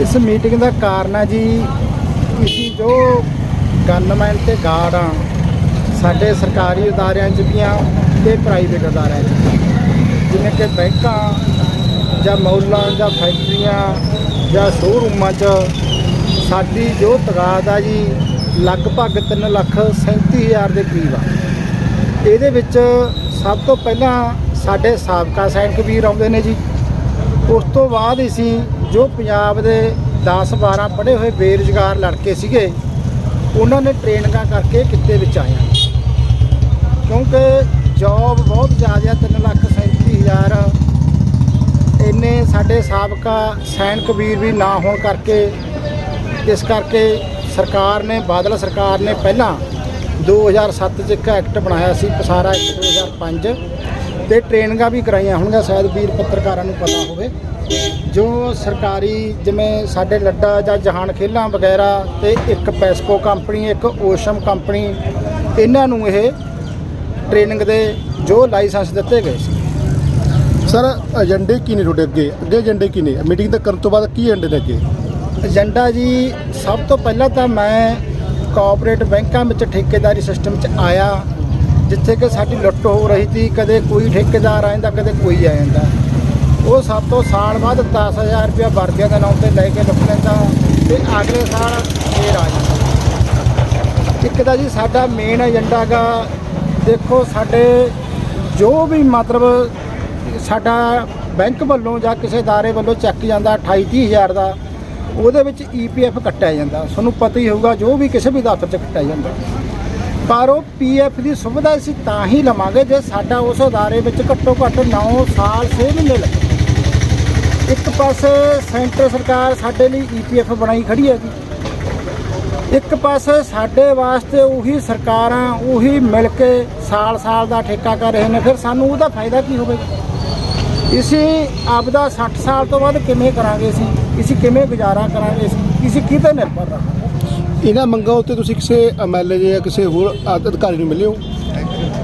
ਇਸ ਮੀਟਿੰਗ ਦਾ ਕਾਰਨ ਹੈ ਜੀ ਅਸੀਂ ਜੋ ਗਨਮੈਨ ਤੇ ਗਾਰਡ ਆ, ਸਾਡੇ ਸਰਕਾਰੀ ਅਦਾਰਿਆਂ 'ਚ ਵੀ ਆ ਤੇ ਪ੍ਰਾਈਵੇਟ ਅਦਾਰਿਆਂ 'ਚ ਵੀ। ਜਿਵੇਂ ਕਿ ਬੈਂਕਾਂ, ਜਾਂ ਮੌਲਾਂ, ਜਾਂ ਫੈਕਟਰੀਆਂ ਜਾਂ ਸ਼ੋਰੂਮਾਂ 'ਚ ਸਾਡੀ ਜੋ ਤਗਾਦ ਆ ਜੀ, ਲਗਭਗ 3 ਲੱਖ 37 ਹਜ਼ਾਰ ਦੇ ਕਰੀਬ ਆ ਇਹਦੇ ਵਿੱਚ ਸਭ ਤੋਂ ਪਹਿਲਾਂ ਸਾਡੇ ਸਾਬਕਾ ਸੈਨਿਕ ਵੀਰ ਆਉਂਦੇ ਨੇ ਜੀ ਉਸ ਤੋਂ ਬਾਅਦ ਅਸੀਂ ਜੋ ਪੰਜਾਬ ਦੇ 10 12 ਪੜ੍ਹੇ ਹੋਏ ਬੇਰੁਜ਼ਗਾਰ ਲੜਕੇ ਸੀਗੇ, ਉਹਨਾਂ ਨੇ ਟ੍ਰੇਨਿੰਗਾਂ ਕਰਕੇ ਕਿੱਤੇ ਵਿੱਚ ਆਇਆ ਕਿਉਂਕਿ ਜੌਬ ਬਹੁਤ ਜ਼ਿਆਦਾ 3 ਲੱਖ 37 ਹਜ਼ਾਰ। ਇੰਨੇ ਸਾਡੇ ਸਾਬਕਾ ਸੈਨਿਕ ਵੀਰ ਵੀ ਨਾ ਹੋਣ ਕਰਕੇ, ਇਸ ਕਰਕੇ ਸਰਕਾਰ ਨੇ, ਬਾਦਲ ਸਰਕਾਰ ਨੇ ਪਹਿਲਾਂ 2007 ਚ ਇੱਕ ਐਕਟ ਬਣਾਇਆ ਸੀ, ਪਸਾਰਾ ਐਕਟ 2005 ਤੇ ਟ੍ਰੇਨਿੰਗਾਂ ਵੀ ਕਰਾਈਆਂ ਹੋਣਗੀਆਂ, ਸ਼ਾਇਦ ਵੀਰ ਪੱਤਰਕਾਰਾਂ ਨੂੰ ਪਤਾ ਹੋਵੇ। ਜੋ ਸਰਕਾਰੀ ਜਿਵੇਂ ਸਾਡੇ ਲੱਡਾ ਜਾਂ ਜਹਾਨ ਖੇਲਾਂ ਵਗੈਰਾ ਤੇ ਇੱਕ ਪੈਸਕੋ ਕੰਪਨੀ ਇੱਕ ਓਸ਼ਮ ਕੰਪਨੀ ਇਹਨਾਂ ਨੂੰ ਇਹ ਟ੍ਰੇਨਿੰਗ ਦੇ ਜੋ ਲਾਇਸੈਂਸ ਦਿੱਤੇ ਗਏ ਸੀ। ਸਰ ਏਜੰਡੇ ਕੀ ਨੇ ਤੁਹਾਡੇ ਅੱਗੇ? ਅੱਗੇ ਏਜੰਡੇ ਕੀ ਨੇ? ਮੀਟਿੰਗ ਤਾਂ ਕਰਨ ਤੋਂ ਬਾਅਦ ਕੀ ਏਜੰਡੇ ਨੇ ਅੱਗੇ? ਏਜੰਡਾ ਜੀ ਸਭ ਤੋਂ ਪਹਿਲਾਂ ਤਾਂ ਮੈਂ ਕੋਆਪਰੇਟ ਬੈਂਕਾਂ ਵਿੱਚ ਠੇਕੇਦਾਰੀ ਸਿਸਟਮ 'ਚ ਆਇਆ ਜਿੱਥੇ ਕਿ ਸਾਡੀ ਲੁੱਟ ਹੋ ਰਹੀ ਸੀ ਕਦੇ ਕੋਈ ਠੇਕੇਦਾਰ ਆ ਜਾਂਦਾ ਕਦੇ ਕੋਈ ਆ ਜਾਂਦਾ। ਉਹ ਸਭ ਤੋਂ ਸਾਲ ਬਾਅਦ 10000 ਰੁਪਇਆ ਵਰਦੀਆਂ ਦੇ ਨਾਂ ਤੇ ਲੈ ਕੇ ਲੁੱਟ ਲੈਂਦਾ। ਤੇ ਅਗਲੇ ਸਾਲ ਫੇਰ ਆ ਜਾਂਦਾ। ਇੱਕ ਤਾਂ ਜੀ ਸਾਡਾ ਮੇਨ ਏਜੰਡਾ ਹੈਗਾ ਦੇਖੋ ਸਾਡੇ ਜੋ ਵੀ ਮਤਲਬ ਸਾਡਾ ਬੈਂਕ ਵੱਲੋਂ ਜਾਂ ਕਿਸੇ ਦਾਰੇ ਵੱਲੋਂ ਚੱਕ ਜਾਂਦਾ 28 ਹਜ਼ਾਰ ਦਾ, ਉਹਦੇ ਵਿੱਚ ਈਪੀਐਫ ਕੱਟਿਆ ਜਾਂਦਾ। ਤੁਹਾਨੂੰ ਪਤਾ ਹੀ ਹੋਊਗਾ, ਜੋ ਵੀ ਕਿਸੇ ਵੀ ਦਫ਼ਤਰ 'ਚ ਕੱਟਿਆ ਜਾਂਦਾ। ਪਰ ਉਹ ਪੀਐਫ ਦੀ ਸੁਵਿਧਾ ਅਸੀਂ ਤਾਂ ਹੀ ਲਵਾਂਗੇ ਜੇ ਸਾਡਾ ਉਸ ਅਦਾਰੇ ਵਿੱਚ ਘੱਟੋ ਘੱਟ 9 ਸਾਲ 6 ਮਹੀਨੇ ਲੱਗੇ। ਇੱਕ ਪਾਸੇ ਸੈਂਟਰ ਸਰਕਾਰ ਸਾਡੇ ਲਈ ਈਪੀਐਫ ਬਣਾਈ ਖੜੀ ਹੈ ਜੀ। ਇੱਕ ਪਾਸੇ ਸਾਡੇ ਵਾਸਤੇ ਉਹੀ ਸਰਕਾਰਾਂ ਉਹੀ ਮਿਲ ਕੇ ਸਾਲ-ਸਾਲ ਦਾ ਠੇਕਾ ਕਰ ਰਹੇ ਨੇ ਫਿਰ ਸਾਨੂੰ ਉਹਦਾ ਫਾਇਦਾ ਕੀ ਹੋਵੇਗਾ ਇਸੇ ਆਪਦਾ 60 ਸਾਲ ਤੋਂ ਬਾਅਦ ਕਿਵੇਂ ਕਰਾਂਗੇ ਅਸੀਂ? ਅਸੀਂ ਕਿਵੇਂ ਗੁਜ਼ਾਰਾ ਕਰਾਂਗੇ ਅਸੀਂ? ਅਸੀਂ ਕਿਤੇ ਨਿਰਭਰ ਰਹਾਂਗੇ? ਇਹਨਾਂ ਮੰਗਾਂ ਉੱਤੇ ਤੁਸੀਂ ਕਿਸੇ ਐਮਐਲਏ ਜਾਂ ਕਿਸੇ ਹੋਰ ਅਧ- ਅਧਿਕਾਰੀ ਨੂੰ ਮਿਲੇ ਹੋ?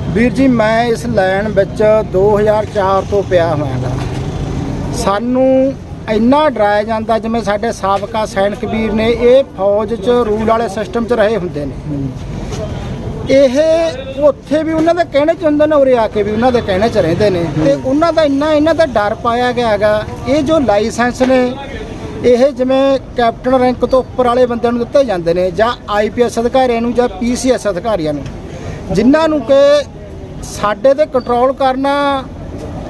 ਵੀਰ ਜੀ ਮੈਂ ਇਸ ਲਾਈਨ ਵਿੱਚ 2004 ਤੋਂ ਪਿਆ ਹੋਇਆ ਗਾ ਸਾਨੂੰ ਇੰਨਾ ਡਰਾਇਆ ਜਾਂਦਾ ਜਿਵੇਂ ਸਾਡੇ ਸਾਬਕਾ ਸੈਨਿਕ ਵੀਰ ਨੇ ਇਹ ਫੌਜ 'ਚ ਰੂਲ ਵਾਲੇ ਸਿਸਟਮ 'ਚ ਰਹੇ ਹੁੰਦੇ ਨੇ। ਇਹ ਉੱਥੇ ਵੀ ਉਹਨਾਂ ਦੇ ਕਹਿਣੇ 'ਚ ਹੁੰਦੇ ਨੇ, ਉਰੇ ਆ ਕੇ ਵੀ ਉਹਨਾਂ ਦੇ ਕਹਿਣੇ 'ਚ ਰਹਿੰਦੇ ਨੇ। ਤੇ ਉਹਨਾਂ ਦਾ ਇੰਨਾ, ਇਹਨਾਂ ਦਾ ਡਰ ਪਾਇਆ ਗਿਆ ਹੈਗਾ। ਇਹ ਜੋ ਲਾਇਸੈਂਸ ਨੇ, ਇਹ ਜਿਵੇਂ ਕੈਪਟਨ ਰੈਂਕ ਤੋਂ ਉੱਪਰ ਵਾਲੇ ਬੰਦਿਆਂ ਨੂੰ ਦਿੱਤੇ ਜਾਂਦੇ ਨੇ, ਜਾਂ ਆਈਪੀਐਸ ਅਧਿਕਾਰੀਆਂ ਨੂੰ, ਜਾਂ ਪੀਸੀਐਸ ਅਧਿਕਾਰੀਆਂ ਨੂੰ, ਜਿਨ੍ਹਾਂ ਨੂੰ ਕਿ ਸਾਡੇ ਤੇ ਕੰਟਰੋਲ ਕਰਨਾ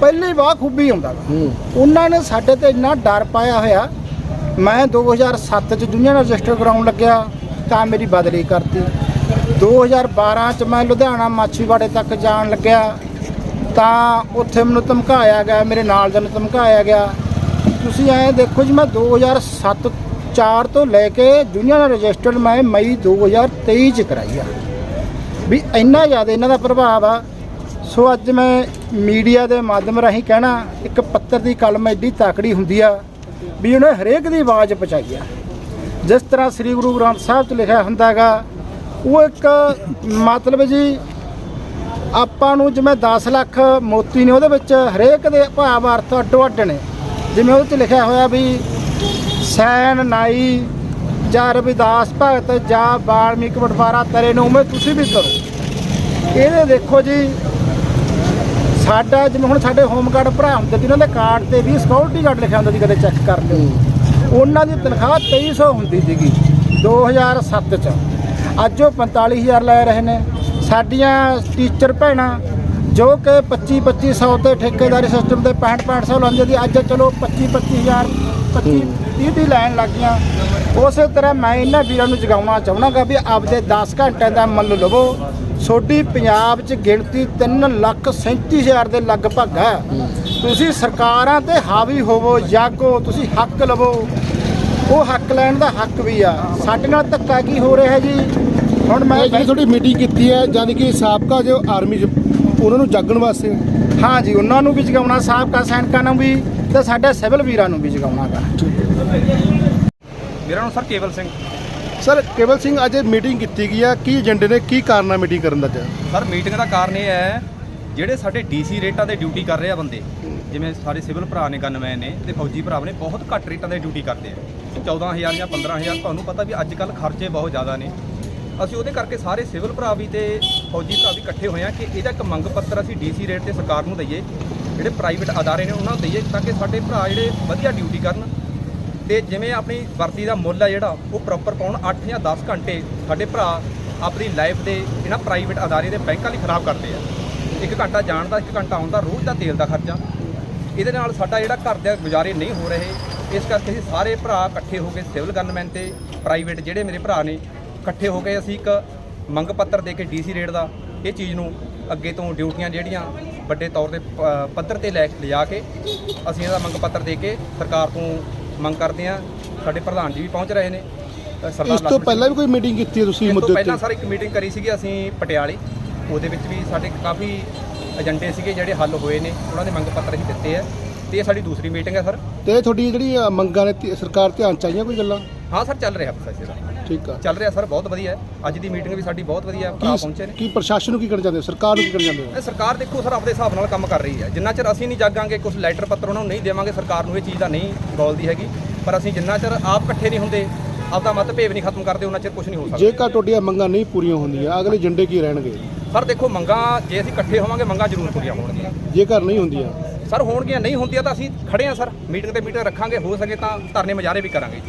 ਪਹਿਲੀ ਵਾਰ ਖੂਬੀ ਆਉਂਦਾ ਗਾ। ਉਹਨਾਂ ਨੇ ਸਾਡੇ ਤੇ ਇੰਨਾ ਡਰ ਪਾਇਆ ਹੋਇਆ। ਮੈਂ 2007 ਚ ਜੂਨੀਅਰ ਰਜਿਸਟਰ ਕਰਾਉਣ ਲੱਗਿਆ ਤਾਂ ਮੇਰੀ ਬਦਲੀ ਕਰਤੀ। 2012 ਚ ਮੈਂ ਲੁਧਿਆਣਾ ਮਾਛੀਵਾੜੇ ਤੱਕ ਜਾਣ ਲੱਗਿਆ। ਤਾਂ ਉੱਥੇ ਮੈਨੂੰ ਧਮਕਾਇਆ ਗਿਆ ਮੇਰੇ ਨਾਲ ਦੇ ਨੂੰ ਧਮਕਾਇਆ ਗਿਆ। ਤੁਸੀਂ ਐਂ ਦੇਖੋ ਜੀ ਮੈਂ 2007 4 ਤੋਂ ਲੈ ਕੇ ਜੂਨੀਅਰ ਰਜਿਸਟਰ ਮੈਂ ਮਈ 2023 ਚ ਕਰਾਈ ਆ। ਵੀ ਇੰਨਾ ਜ਼ਿਆਦਾ ਇਹਨਾਂ ਦਾ ਪ੍ਰਭਾਵ ਆ ਸੋ ਅੱਜ ਮੈਂ ਮੀਡੀਆ ਦੇ ਮਾਧਿਅਮ ਰਾਹੀਂ ਕਹਿਣਾ, ਇੱਕ ਪੱਤਰ ਦੀ ਕਲਮ ਐਡੀ ਤਾਕੜੀ ਹੁੰਦੀ ਆ ਵੀ ਉਹਨੇ ਹਰੇਕ ਦੀ ਆਵਾਜ਼ ਪਹੁੰਚਾਈ ਆ। ਜਿਸ ਤਰ੍ਹਾਂ ਸ੍ਰੀ ਗੁਰੂ ਗ੍ਰੰਥ ਸਾਹਿਬ 'ਚ ਲਿਖਿਆ ਹੁੰਦਾਗਾ, ਉਹ ਇੱਕ ਮਤਲਬ ਜੀ, ਆਪਾਂ ਨੂੰ ਜਿਵੇਂ 10 ਲੱਖ ਮੋਤੀ ਨੇ ਉਹਦੇ ਵਿੱਚ ਹਰੇਕ ਦੇ ਭਾਵ ਅਰਥ ਅੱਡੋ ਅੱਡ ਨੇ। ਜਿਵੇਂ ਉਹਦੇ 'ਚ ਲਿਖਿਆ ਹੋਇਆ ਵੀ ਸੈਨ, ਨਾਈ ਜਾਂ ਰਵਿਦਾਸ ਭਗਤ, ਜਾਂ, ਬਾਲਮੀਕ ਬਟਵਾਰਾ ਤਰੇ ਨੂੰ ਉਵੇਂ ਤੁਸੀਂ ਵੀ ਕਰੋ। ਇਹਦੇ ਦੇਖੋ ਜੀ ਸਾਡਾ ਜਿਵੇਂ ਹੁਣ ਸਾਡੇ ਹੋਮਗਾਰਡ ਭਰਾ ਹੁੰਦੇ ਸੀ ਉਹਨਾਂ ਦੇ ਕਾਰਡ ਤੇ ਵੀ ਸਿਕਿਉਰਿਟੀ ਗਾਰਡ ਲਿਖਿਆ ਹੁੰਦਾ ਸੀ ਕਦੇ ਚੈੱਕ ਕਰ ਲਿਓ। ਉਹਨਾਂ ਦੀ ਤਨਖਾਹ 2300 ਹੁੰਦੀ ਸੀਗੀ 2007 ਚ। ਅੱਜ ਉਹ 45000 ਲੈ ਰਹੇ ਨੇ। ਸਾਡੀਆਂ ਟੀਚਰ ਭੈਣਾਂ ਜੋ ਕਿ 25 2500 ਤੇ ਠੇਕੇਦਾਰੀ ਸਿਸਟਮ ਤੇ 65 6500 ਲਾਉਂਦੇ ਸੀ ਅੱਜ ਚਲੋ 25 25000 25 30 ਦੀ ਲਾਈਨ ਲੱਗ ਗਈਆਂ। ਉਸੇ ਤਰ੍ਹਾਂ ਮੈਂ ਇਹਨਾਂ ਵੀਰਾਂ ਨੂੰ ਜਗਾਉਣਾ ਚਾਹੁੰਦਾਗਾ ਵੀ ਆਪਦੇ 10 ਘੰਟਿਆਂ ਦਾ ਮੁੱਲ ਲਵੋ। ਛੋਟੀ ਪੰਜਾਬ 'ਚ ਗਿਣਤੀ 3 ਲੱਖ 37 ਹਜ਼ਾਰ ਦੇ ਲਗਭਗ ਹੈ। ਤੁਸੀਂ ਸਰਕਾਰਾਂ ਤੇ ਹਾਵੀ ਹੋਵੋ ਜਾਗੋ ਤੁਸੀਂ ਹੱਕ ਲਵੋ। ਉਹ ਹੱਕ ਲੈਣ ਦਾ ਹੱਕ ਵੀ ਆ। ਸਾਡੇ ਨਾਲ ਧੱਕਾ ਕੀ ਹੋ ਰਿਹਾ ਜੀ? ਹੁਣ ਮੈਂ ਜਿਹੜੀ ਤੁਹਾਡੀ ਮੀਟਿੰਗ ਕੀਤੀ ਹੈ ਯਾਨੀ ਕਿ ਸਾਬਕਾ ਜੋ ਆਰਮੀ 'ਚ ਉਹਨਾਂ ਨੂੰ ਜਾਗਣ ਵਾਸਤੇ। ਹਾਂ ਜੀ ਉਹਨਾਂ ਨੂੰ ਵੀ ਜਗਾਉਣਾ ਸਾਬਕਾ ਸੈਨਿਕਾਂ ਨੂੰ ਵੀ ਤੇ ਸਾਡੇ ਸਿਵਲ ਵੀਰਾਂ ਨੂੰ ਵੀ ਜਗਾਉਣਾ ਗਾ। ਮੇਰਾ ਨਾਮ ਸਰ ਕੇਵਲ ਸਿੰਘ। ਸਰ, ਕੇਵਲ ਸਿੰਘ ਅੱਜ ਮੀਟਿੰਗ ਕੀਤੀ ਗਈ ਆ। ਕੀ ਏਜੰਡੇ ਨੇ ਕੀ ਕਾਰਨ ਆ ਮੀਟਿੰਗ ਕਰਨ ਦਾ ਅੱਜ ਸਰ, ਮੀਟਿੰਗ ਦਾ ਕਾਰਨ ਇਹ ਹੈ, ਜਿਹੜੇ ਸਾਡੇ ਡੀਸੀ ਰੇਟਾਂ ਤੇ ਡਿਊਟੀ ਕਰ ਰਹੇ ਆ ਬੰਦੇ, ਜਿਵੇਂ ਸਾਰੇ ਸਿਵਲ ਭਰਾ ਨੇ, ਗਨਮੈਨ ਨੇ ਤੇ ਫੌਜੀ ਭਰਾ ਨੇ, ਬਹੁਤ ਘੱਟ ਰੇਟਾਂ 'ਤੇ ਡਿਊਟੀ ਕਰਦੇ ਆ। 14000 ਜਾਂ 15000 ਤੁਹਾਨੂੰ ਪਤਾ ਵੀ ਅੱਜ ਕੱਲ ਖਰਚੇ ਬਹੁਤ ਜ਼ਿਆਦਾ ਨੇ। ਅਸੀਂ ਉਹਦੇ ਕਰਕੇ ਸਾਰੇ ਸਿਵਲ ਭਰਾ ਵੀ ਤੇ ਫੌਜੀ ਭਰਾ ਵੀ ਇਕੱਠੇ ਹੋਏ ਆ ਕਿ ਇਹਦਾ ਇੱਕ ਮੰਗ ਪੱਤਰ ਅਸੀਂ ਡੀਸੀ ਰੇਟ ਤੇ ਸਰਕਾਰ ਨੂੰ ਦਈਏ, ਜਿਹੜੇ ਪ੍ਰਾਈਵੇਟ ਅਦਾਰੇ ਨੇ ਉਹਨਾਂ ਨੂੰ ਦਈਏ ਤਾਂ ਕਿ ਸਾਡੇ ਭਰਾ ਜਿਹੜੇ ਵਧੀਆ ਡਿਊਟੀ ਕਰਨ ਤੇ ਜਿਵੇਂ ਆਪਣੀ ਵਰਤੀ ਦਾ ਮੁੱਲ ਆ ਜਿਹੜਾ, ਉਹ ਪ੍ਰੋਪਰ ਪਾਉਣ 8 ਜਾਂ 10 ਘੰਟੇ ਸਾਡੇ ਭਰਾ ਆਪਣੀ ਲਾਈਫ ਦੇ ਇਹਨਾਂ ਪ੍ਰਾਈਵੇਟ ਅਦਾਰੇ ਦੇ ਬੈਂਕਾਂ ਲਈ ਖਰਾਬ ਕਰਦੇ ਆ। ਇੱਕ ਘੰਟਾ ਜਾਣ ਦਾ, ਇੱਕ ਘੰਟਾ ਆਉਣ ਦਾ, ਰੋਜ਼ ਦਾ ਤੇਲ ਦਾ ਖਰਚਾ। ਇਹਦੇ ਨਾਲ ਸਾਡਾ ਜਿਹੜਾ ਘਰ ਦੇ ਗੁਜ਼ਾਰੇ ਨਹੀਂ ਹੋ ਰਹੇ, ਇਸ ਕਰਕੇ ਅਸੀਂ ਸਾਰੇ ਭਰਾ ਇਕੱਠੇ ਹੋ ਕੇ ਸਿਵਲ ਗਨਮੈਨ ਤੇ ਪ੍ਰਾਈਵੇਟ ਜਿਹੜੇ ਮੇਰੇ ਭਰਾ ਨੇ, ਇਕੱਠੇ ਹੋ ਕੇ ਅਸੀਂ ਇੱਕ ਮੰਗ ਪੱਤਰ ਦੇ ਕੇ ਡੀਸੀ ਰੇਟ ਦਾ ਇਹ ਚੀਜ਼ ਨੂੰ ਅੱਗੇ ਤੋਂ ਡਿਊਟੀਆਂ ਜਿਹੜੀਆਂ ਵੱਡੇ ਤੌਰ ਤੇ ਪੱਧਰ ਤੇ ਲੈ ਲਿਜਾ ਕੇ ਅਸੀਂ ਇਹਦਾ ਮੰਗ ਪੱਤਰ ਦੇ ਕੇ ਸਰਕਾਰ ਤੋਂ ਮੰਗ ਕਰਦੇ ਹਾਂ ਸਾਡੇ ਪ੍ਰਧਾਨ ਜੀ ਵੀ ਪਹੁੰਚ ਰਹੇ ਨੇ ਅ, ਸਰਦਾਰ ਇਸ ਤੋਂ ਪਹਿਲਾਂ ਵੀ ਕੋਈ ਮੀਟਿੰਗ ਕੀਤੀ ਹੈ ਤੁਸੀਂ ਇਸ ਤੋਂ ਮੁੱਦੇ ਪਹਿਲਾਂ ਤੇ? ਸਰ ਇੱਕ ਮੀਟਿੰਗ ਕਰੀ ਸੀਗੀ ਅਸੀਂ ਪਟਿਆਲੇ ਉਹਦੇ ਵਿੱਚ ਵੀ ਸਾਡੇ ਕਾਫੀ ਏਜੰਡੇ ਸੀਗੇ ਜਿਹੜੇ ਹੱਲ ਹੋਏ ਨੇ ਉਹਨਾਂ ਦੇ ਮੰਗ ਪੱਤਰ ਅਸੀਂ ਦਿੱਤੇ ਆ ਤੇ ਇਹ ਸਾਡੀ ਦੂਸਰੀ ਮੀਟਿੰਗ ਹੈ ਸਰ। ਤੇ ਤੁਹਾਡੀ ਜਿਹੜੀ ਅ, ਮੰਗਾਂ ਨੇ ਸਰਕਾਰ ਧਿਆਨ ਚ ਆਈਆਂ ਕੋਈ ਗੱਲਾਂ? ਹਾਂ ਸਰ ਚੱਲ ਰਿਹਾ ਪ੍ਰੋਸੈਸ ਇਹਦਾ। ਠੀਕ ਆ। ਚੱਲ ਰਿਹਾ ਸਰ ਬਹੁਤ ਵਧੀਆ ਹੈ। ਅੱਜ ਦੀ ਮੀਟਿੰਗ ਵੀ ਸਾਡੀ ਬਹੁਤ ਵਧੀਆ ਭਰਾ ਪਹੁੰਚੇ ਕੀ ਨੇ। ਕੀ ਪ੍ਰਸ਼ਾਸਨ ਨੂੰ ਕੀ ਕਰਨਾ ਹੋ? ਸਰਕਾਰ ਨੂੰ ਕੀ ਕਰਨਾ ਚਾਹੁੰਦੇ ਹੋ? ਇਹ ਸਰਕਾਰ ਦੇਖੋ ਸਰ ਆਪਦੇ ਹਿਸਾਬ ਨਾਲ ਕੰਮ ਕਰ ਰਹੀ ਹੈ। ਜਿੰਨਾ ਚਿਰ ਅਸੀਂ ਨਹੀਂ ਜਾਗਾਂਗੇ ਕੁਝ ਲੈਟਰ ਪੱਤਰ ਉਹਨਾਂ ਨੂੰ ਨਹੀਂ ਦੇਵਾਂਗੇ ਸਰਕਾਰ ਨੂੰ ਇਹ ਚੀਜ਼ ਦਾ ਨਹੀਂ ਗੌਲਦੀ ਹੈਗੀ। ਪਰ ਅਸੀਂ ਜਿੰਨਾ ਚਿਰ ਆਪ ਇਕੱਠੇ ਨਹੀਂ ਹੁੰਦੇ ਆਪਦਾ ਮਤਭੇਦ ਨਹੀਂ ਖਤਮ ਕਰਦੇ ਉਹਨਾਂ ਚਿਰ ਕੁਝ ਨਹੀਂ ਹੋ ਸਕਦਾ। ਜੇਕਰ ਤੁਹਾਡੀਆਂ ਮੰਗਾਂ ਨਹੀਂ ਪੂਰੀਆਂ ਹੁੰਦੀਆਂ ਅਗਲੇ ਏਜੰਡੇ ਕੀ ਰਹਿਣਗੇ? ਸਰ ਦੇਖੋ ਮੰਗਾਂ ਜੇ ਅਸੀਂ ਇਕੱਠੇ ਹੋਵਾਂਗੇ ਮੰਗਾਂ ਜ਼ਰੂਰ ਪੂਰੀਆਂ ਹੋਣਗੀਆਂ। ਜੇਕਰ ਨਹੀਂ ਹੁੰਦੀਆਂ? ਸਰ ਹੋਣਗੀਆਂ ਨਹੀਂ ਹੁੰਦੀਆਂ ਤਾਂ ਅਸੀਂ ਖੜੇ ਹਾਂ ਸਰ। ਮੀਟਿੰਗ ਤੇ ਮੀਟਿੰਗ ਰੱਖਾਂਗੇ ਹੋ ਸਕੇ ਤਾਂ ਧਰਨੇ ਮੁਜ਼ਾਹਰੇ ਵੀ ਕਰਾਂਗੇ।